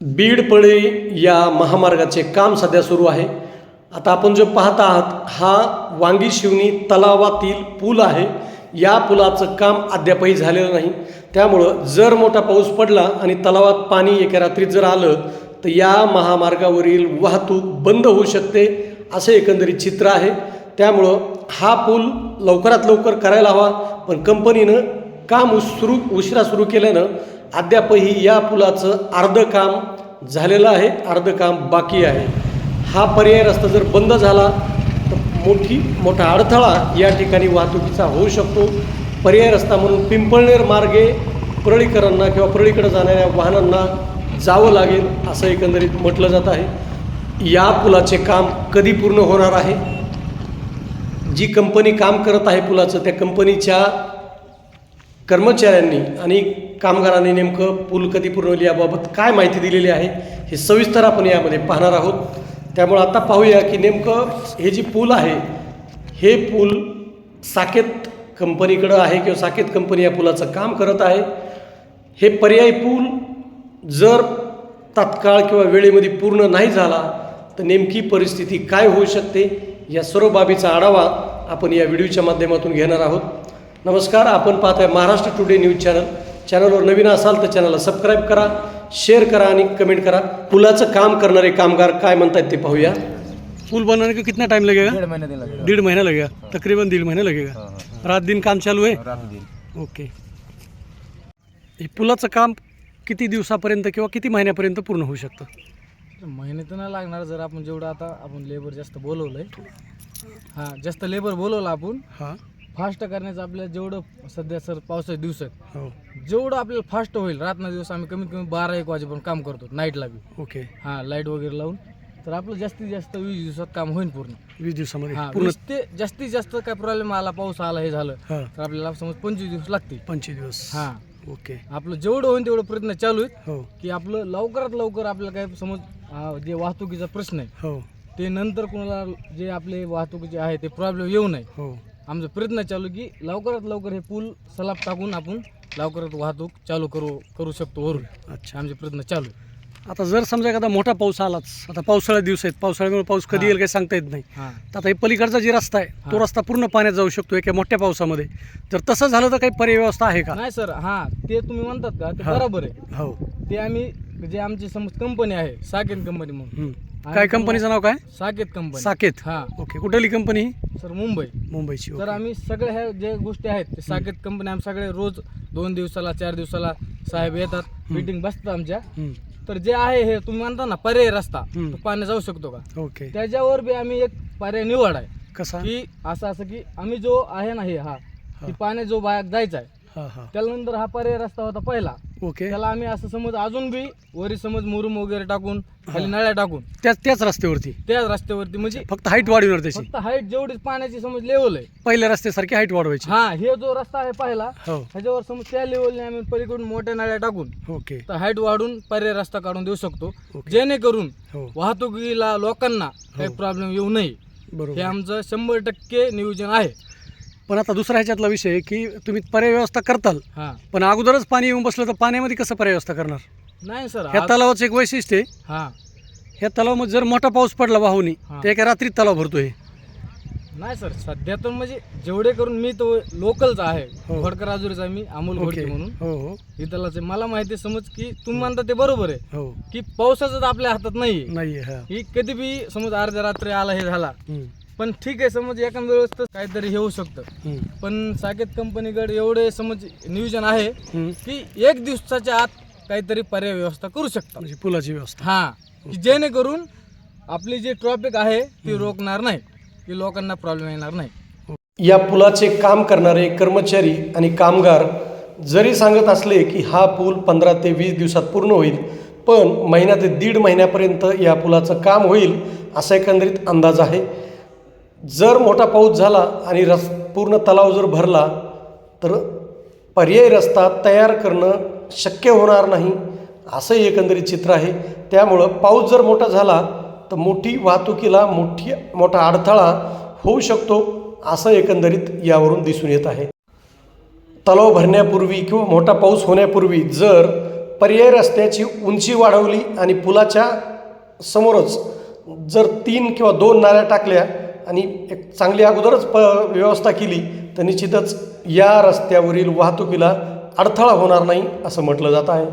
बीड पळे या महामार्गाचे काम सध्या सुरू आहे. आता आपण जो पाहत आहात हा वांगी शिवणी तलावातील पूल आहे. या पुलाचं काम अद्यापही झालेलं नाही. त्यामुळं जर मोठा पाऊस पडला आणि तलावात पाणी एका रात्रीत जर आलं तर या महामार्गावरील वाहतूक बंद होऊ शकते असे एकंदरीत चित्र आहे. त्यामुळं हा पूल लवकरात लवकर करायला हवा पण कंपनीनं काम सुरू उशिरा सुरू केल्यानं अद्यापही या पुलाचं अर्धं काम झालेलं आहे अर्धं काम बाकी आहे. हा पर्याय रस्ता जर बंद झाला तर मोठी मोठा अडथळा या ठिकाणी वाहतुकीचा होऊ शकतो. पर्याय रस्ता म्हणून पिंपळनेर मार्गे परळीकरांना किंवा परळीकडे जाणाऱ्या वाहनांना जावं लागेल असं एकंदरीत म्हटलं जात आहे. या पुलाचे काम कधी पूर्ण होणार आहे? जी कंपनी काम करत आहे पुलाचं त्या कंपनीच्या कर्मचाऱ्यांनी आणि कामगारांनी नेमकं पूल कधी पूर्ण याबाबत काय माहिती दिलेली आहे हे सविस्तर आपण यामध्ये पाहणार आहोत. त्यामुळे आता पाहूया की नेमकं हे जी पूल आहे हे पूल साकेत कंपनीकडं आहे किंवा साकेत कंपनी या पुलाचं काम करत आहे. हे पर्यायी पूल जर तात्काळ किंवा वेळेमध्ये पूर्ण नाही झाला तर नेमकी परिस्थिती काय होऊ शकते या सर्व बाबीचा आढावा आपण या व्हिडिओच्या माध्यमातून घेणार आहोत. नमस्कार आपण पाहत आहे महाराष्ट्र टुडे न्यूज चॅनल. चॅनलवर नवीन असाल तर चॅनलला सबस्क्राईब करा शेअर करा आणि कमेंट करा. पुलाचं काम करणारे कामगार काय म्हणतात ते पाहूया. पुल बनाने को कितना टाइम लगेगा? डेढ़ महीने दिन लगेगा. डेढ़ महीना लगेगा? तकरीबन डेढ़ महीना लगेगा? हाँ, रात दिन काम चालू आहे? रात दिन. ओके. हे पुलाचं काम किती दिवसापर्यंत किंवा किती महिन्यापर्यंत पूर्ण होऊ शकतं? महिने तर नाही लागणार जर आपण जेवढं आता आपण लेबर जास्त बोलवलंय. हां जास्त लेबर बोलवलं आपण हां. फास्ट करण्याचं आपल्याला जेवढं सध्या सर पावसाच्या दिवसात हो. जेवढं आपल्याला फास्ट होईल रातना दिवस आम्ही कमीत कमी बारा एक वाजेपर्यंत काम करतो नाईटला बी. ओके. हां लाइट वगैरे लावून. तर आपलं जास्तीत जास्त वीस दिवसात काम होईल पूर्ण. वीस दिवसामध्ये हां पूर्ण वीस ते जास्तीत जास्त काय प्रॉब्लेम आला पाऊस आला हे झालं हां. तर आपल्याला समज पंचवीस दिवस लागतील. पंचवीस दिवस. हां. ओके. आपलं जेवढं होईल तेवढं प्रयत्न चालू आहेत. हो. की आपलं लवकरात लवकर आपल्याला काय समज हा, जे वाहतुकीचा प्रश्न आहे हो. ते नंतर कोणाला जे आपले वाहतुकीचे आहे ते प्रॉब्लेम येऊ नये. हो. आमचा प्रयत्न चालू की लवकरात लवकर हे पूल सलाब टाकून आपण लवकरात वाहतूक चालू करू करू शकतो वरून. अच्छा. आमचे प्रयत्न चालू आहे. आता जर समजा एखादा मोठा पाऊस आलाच आता पावसाळ्यात दिवस आहेत पावसाळ्यामुळे पाऊस कधी. येईल काही सांगता येत नाही. हां. तर आता हे पलीकडचा जे रस्ता आहे तो हां. रस्ता पूर्ण पाण्यात जाऊ शकतो एका मोठ्या पावसामध्ये. जर तसं झालं तर काही पर्याय व्यवस्था आहे का? नाही सर. हां ते तुम्ही म्हणतात का? ते हां. बरोबर आहे. हो. ते आम्ही जे आमची समज कंपनी आहे साकेत कंपनी म्हणून. हम्म. काय कंपनीचं नाव काय? साकेत कंपनी. साकेत. हां. ओके कुठली कंपनी? सर मुंबई. मुंबईची तर. आम्ही सगळ्या ह्या ज्या गोष्टी आहेत ते साकेत कंपनी आम्ही सगळे रोज दोन दिवसाला चार दिवसाला साहेब येतात मीटिंग बसतात आमच्या. तर जे आहे हे तुम्ही म्हणता ना पर्याय रस्ता. तो पाण्यात जाऊ शकतो का? ओके. त्याच्यावर बी आम्ही एक पर्याय निवड आहे. कसा? की असं असं की आम्ही जो आहे ना हे हा की पाण्यात जो बाहेर जायचा आहे हा हा. त्यानंतर हा पर्याय रस्ता होता पहिला. ओके. त्याला आम्ही असं समज अजून बी वरी समज मुरुम वगैरे टाकून खाली नळ्या टाकून. त्याच त्याच रस्त्यावरती? त्याच रस्त्यावरती म्हणजे फक्त हाईट वाढवणार त्याची फक्त हाईट जेवढी पाण्याची समज लेवल आहे. पहिल्या रस्त्यासारखी हाईट वाढवायची. हा हे जो रस्ता आहे पहिला हो. ह्याच्यावर समज त्या लेवलने आम्ही पलीकडून मोठ्या नळ्या टाकून ओके. तर हाईट वाढून पर्याय रस्ता काढून देऊ शकतो. ओके. जेणेकरून हो. वाहतुकीला लोकांना काही प्रॉब्लेम येऊ नये. हे बरोबर. आमचं शंभर टक्के नियोजन आहे. पण आता दुसरा ह्याच्यातला विषय आहे की तुम्ही पर्याय व्यवस्था करताल हा. पण अगोदरच पाणी येऊन बसलं तर पाण्यामध्ये कसं पर्याय व्यवस्था करणार? नाही सर ह्या तलावाचं एक वैशिष्ट्य आहे. हा. ह्या तलावामध्ये जर मोठा पाऊस पडला वाहुनी हा. तर एका रात्रीत तलाव भरतोय. नाही सर सध्या तर म्हणजे जेवढे करून मी तो लोकलचा आहे हो. घोडकर राजुरीचा मी अमोल घोडके म्हणून. हो हो. इथलाच आहे. मला माहिती आहे समज की तुम्ही म्हणता ते बरोबर आहे हो. की पावसाचं तर आपल्या हातात नाहीये. नाही हा. ही कधी बी समज अर्ध्या रात्री आला हे झाला हम्म, पण ठीक आहे समज एका वेळेस तर काहीतरी हे होऊ शकतं. पण साकेत कंपनीकडे एवढे समज नियोजन आहे. की एक दिवसाच्या आत काहीतरी पर्याय व्यवस्था करू शकतात. म्हणजे पुलाची व्यवस्था. हा की जेणेकरून आपली जी ट्रॉफिक आहे ती रोखणार नाही की लोकांना प्रॉब्लेम येणार नाही. या पुलाचे काम करणारे कर्मचारी आणि कामगार जरी सांगत असले की हा पूल पंधरा ते वीस दिवसात पूर्ण होईल पण महिना ते दीड महिन्यापर्यंत या पुलाचं काम होईल असा एकंदरीत अंदाज आहे. जर मोठा पाऊस झाला आणि रस पूर्ण तलाव जर भरला तर पर्यायी रस्ता तयार करणं शक्य होणार नाही असंही एकंदरीत चित्र आहे. त्यामुळं पाऊस जर मोठा झाला तर मोठी वाहतुकीला मोठी मोठा अडथळा होऊ शकतो असं एकंदरीत यावरून दिसून येत आहे. तलाव भरण्यापूर्वी किंवा मोठा पाऊस होण्यापूर्वी जर पर्यायी रस्त्याची उंची वाढवली आणि पुलाच्या समोरच जर तीन किंवा दोन नाल्या टाकल्या आणि एक चांगली अगोदरच प व्यवस्था केली तर निश्चितच या रस्त्यावरील वाहतुकीला अडथळा होणार नाही असं म्हटलं जात आहे.